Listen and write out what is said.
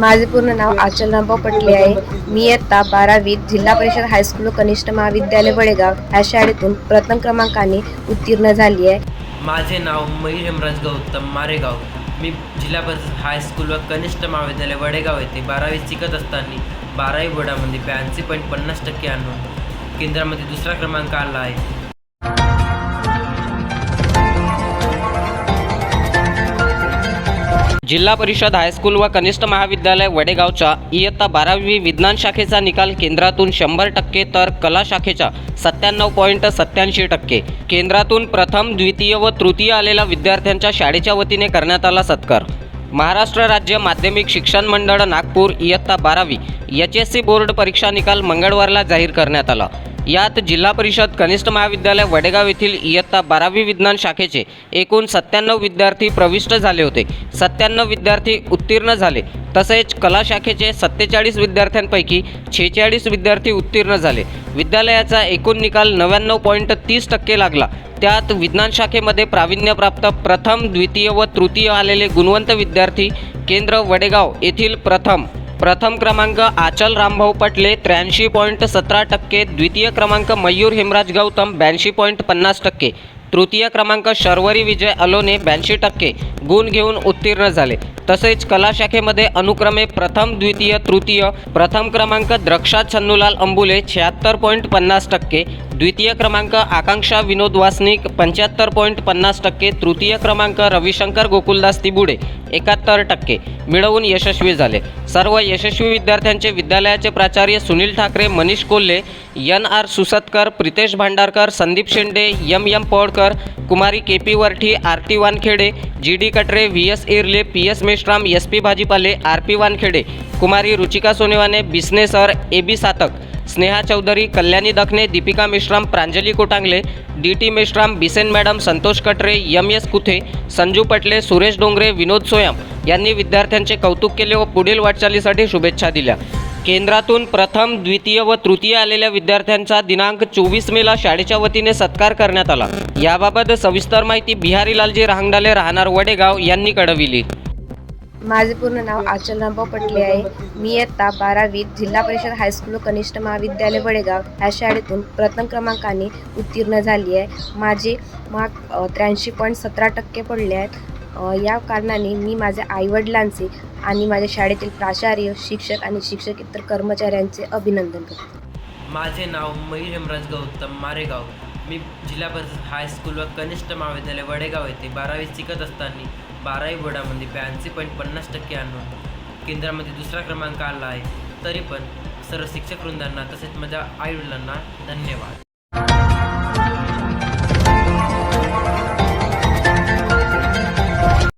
माझे पूर्ण नाव आचल रामभाऊ पटले आहे. मी इयत्ता बारावीत जिल्हा परिषद हायस्कूल कनिष्ठ महाविद्यालय वडेगाव ह्या शाळेतून प्रथम क्रमांकाने उत्तीर्ण झाली आहे. माझे नाव मयूर हेमराज गौतम मारेगाव. मी जिल्हा परिषद हायस्कूल व कनिष्ठ महाविद्यालय वडेगाव येथे बारावी शिकत असताना बारावी बोर्डामध्ये ब्याऐंशी पॉईंट पन्नास टक्के आणून केंद्रामध्ये दुसरा क्रमांक आला आहे. जिल्हा परिषद हायस्कूल व कनिष्ठ महाविद्यालय वडेगावच्या इयत्ता बारावी विज्ञान शाखेचा निकाल केंद्रातून शंभर टक्के तर कला शाखेचा सत्त्याण्णव पॉईंट सत्याऐंशी टक्के. केंद्रातून प्रथम द्वितीय व तृतीय आलेल्या विद्यार्थ्यांच्या शाळेच्या वतीने करण्यात आला सत्कार. महाराष्ट्र राज्य माध्यमिक शिक्षण मंडळ नागपूर इयत्ता बारावी एच एस सी बोर्ड परीक्षा निकाल मंगळवारला जाहीर करण्यात आला. यात जिल्हा परिषद कनिष्ठ महाविद्यालय वडेगाव येथील इयत्ता बारावी विज्ञान शाखेचे एकूण सत्त्याण्णव विद्यार्थी प्रविष्ट झाले होते. सत्त्याण्णव विद्यार्थी उत्तीर्ण झाले. तसेच कला शाखेचे सत्तेचाळीस विद्यार्थ्यांपैकी छेचाळीस विद्यार्थी उत्तीर्ण झाले. विद्यालयाचा एकूण निकाल नव्याण्णव पॉईंट तीस टक्के लागला. त्यात विज्ञान शाखेमध्ये प्रावीण्यप्राप्त प्रथम द्वितीय व तृतीय आलेले गुणवंत विद्यार्थी केंद्र वडेगाव येथील प्रथम प्रथम क्रमांक आचल रामभाऊ पटले त्र्याऐंशी पॉईंट सतरा टक्के. द्वितीय क्रमांक मयूर हेमराज गौतम ब्याऐंशी पॉईंट पन्नास टक्के. तृतीय क्रमांक शर्वरी विजय अलोने ब्याऐंशी टक्के. गुण घेऊन उत्तीर्ण झाले. तसेच कला शाखेमध्ये अनुक्रमे प्रथम द्वितीय तृतीय. प्रथम क्रमांक द्रक्षा छन्नूलाल अंबुले शहात्तर पॉईंट पन्नास टक्के. द्वितीय क्रमांक आकांक्षा विनोद वासनिक पंच्याहत्तर पॉईंट पन्नास टक्के. तृतीय क्रमांक रविशंकर गोकुलदास तिबुडे एकाहत्तर टक्के. मिळवून यशस्वी झाले. सर्व यशस्वी विद्यार्थ्यांचे विद्यालयाचे प्राचार्य Sunil Thakre Manish Kolhe N R Susatkar Pritesh Bhandarkar Sandeep Shende M M Paudkar Kumari K P Varathi R T Wankhede G D Katre V S Irle P S Meshram S P Bhajipale R P Wankhede Kumari Ruchika Sonewane Bisne sir A B Satak. Sneha Chaudhari Kalyani Dakhne Deepika Meshram Pranjali Kotangle D T Meshram Bisen madam Santosh Katre M S Kuthe Sanju Patle Suresh Dongre Vinod Soyam यांनी विद्यार्थ्यांचे कौतुक केले व पुढील वाटचालीसाठी शुभेच्छा दिल्या. केंद्रातून प्रथम द्वितीय व तृतीय आलेल्या विद्यार्थ्यांचा दिनांक चोवीस मेला शाळेच्या वतीने सत्कार करण्यात आला. याबाबत सविस्तर माहिती बिहारी लालजी रहांगडाले राहणार वडेगाव यांनी कळविली. माझे पूर्ण नाव आचल रामभाऊ पटले आहे. मी इयत्ता बारावीत जिल्हा परिषद हायस्कूल कनिष्ठ महाविद्यालय वडेगाव ह्या शाळेतून प्रथम क्रमांकाने उत्तीर्ण झाली आहे. माझे मार्क त्र्याऐंशी पॉईंट सतरा टक्के पडले आहेत. या कारणाने मी माझ्या आईवडिलांचे आणि माझ्या शाळेतील प्राचार्य शिक्षक आणि शिक्षक इतर कर्मचाऱ्यांचे अभिनंदन करते. माझे नाव मयूर हेमराज गौतम मारेगाव. मी जिल्हा परिषद हायस्कूल व कनिष्ठ महाविद्यालय वडेगाव येथे बारावी शिकत असताना बारावी बोर्डामध्ये ब्याऐंशी पॉईंट पन्नास टक्के आणून केंद्रामध्ये दुसरा क्रमांक आला आहे. तरी पण सर्व शिक्षक वृंदांना तसेच माझ्या आईवडिलांना धन्यवाद.